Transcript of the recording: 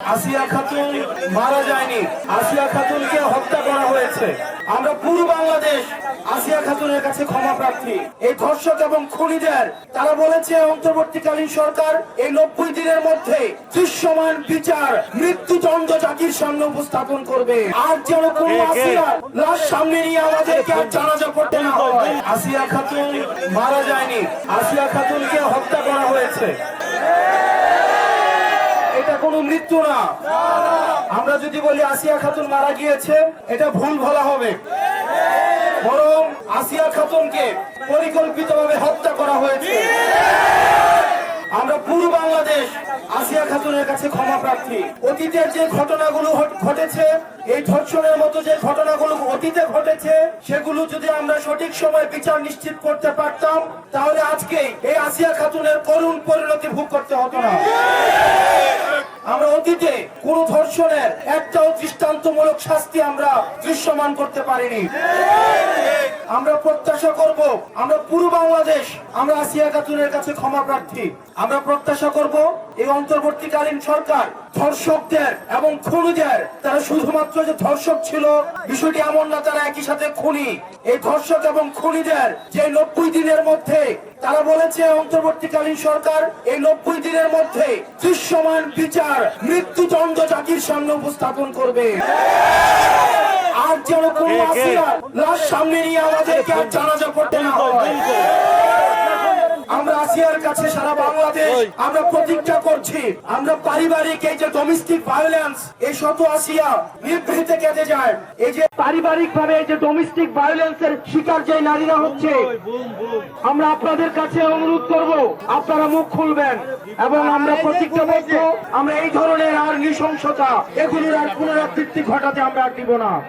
আসিয়া খাতুন মারা যায়নি। আসিয়া খাতুনকে হত্যা করা হয়েছে। আমরা পুরো বাংলাদেশ আসিয়া খাতুনের কাছে ক্ষমা প্রার্থী। এই ধর্ষক এবং খুনিদের তারা বলেছে অন্তর্বর্তীকালীন সরকার এই নব্বই দিনের মধ্যে দৃশ্যমান বিচার মৃত্যুদণ্ড জাতির সামনে উপস্থাপন করবে। আর যেন কোন আসিয়া লাশ সামনে নিয়ে আমাদেরকে আর জানাজা করতে না হয়। আসিয়া খাতুন মারা যায়নি। আসিয়া খাতুনকে হত্যা করা হয়েছে। কোনো মৃত্যু না। আমরা যদি বলি আসিয়া খাতুন মারা গিয়েছে, এটা ভুল বলা হবে। বরং আসিয়া খাতুনকে পরিকল্পিতভাবে হত্যা করা হয়েছে। আমরা পুরো বাংলাদেশ আসিয়া খাতুনের কাছে ক্ষমা প্রার্থী। অতীতের যে ঘটনাগুলো ঘটেছে, এই ধর্ষণের মতো যে ঘটনাগুলো অতীতে ঘটেছে, সেগুলো যদি আমরা সঠিক সময় বিচার নিশ্চিত করতে পারতাম, তাহলে আজকে এই আসিয়া খাতুনের করুণ পরিণতি ভোগ করতে হতো না। আমরা অতীতে কোন ধর্ষণের একটাও দৃষ্টান্তমূলক শাস্তি আমরা দৃশ্যমান করতে পারিনি। আমরা প্রত্যাশা করব, আমরা পুরো বাংলাদেশ, আমরা আসিয়া খাতুনের কাছে ক্ষমা প্রার্থী। আমরা প্রত্যাশা করব, এই অন্তর্বর্তীকালীন সরকার ধর্ষকদের এবং খুনিদের, তারা শুধুমাত্র যে ধর্ষক ছিল, বিষয়টি এমন না, তারা একই সাথে খুনি। এই ধর্ষক এবং খুনিদের যে নব্বই দিনের মধ্যে, তারা বলেছে, অন্তর্বর্তীকালীন সরকার এই নব্বই দিনের মধ্যে দৃশ্যমান বিচার, মৃত্যুদণ্ড জাতির সামনে উপস্থাপন করবে। যেন কোন আসিয়া লাশ সামনে নিয়ে আমাদেরকে আর জানাজা করতে না হয়। আমরা আসিয়ার কাছে সারা বাংলাদেশ আমরা প্রতিজ্ঞা করছি। আমরা পারিবারিক এই যে ডোমেস্টিক ভায়োলেন্স এই শত আসিয়া নিভৃতে কেটে যায়। এই যে পারিবারিক ভাবে এই যে ডোমেস্টিক ভায়োলেন্সের শিকার যে নারীরা হচ্ছে আমরা আপনাদের কাছে অনুরোধ করব আপনারা মুখ খুলবেন এবং আমরা প্রতিজ্ঞাবদ্ধ। আমরা এই ধরনের আর নৃশংসতা এগুলোর আর পুনরাবৃত্তি ঘটাতে আমরা আর দিব না।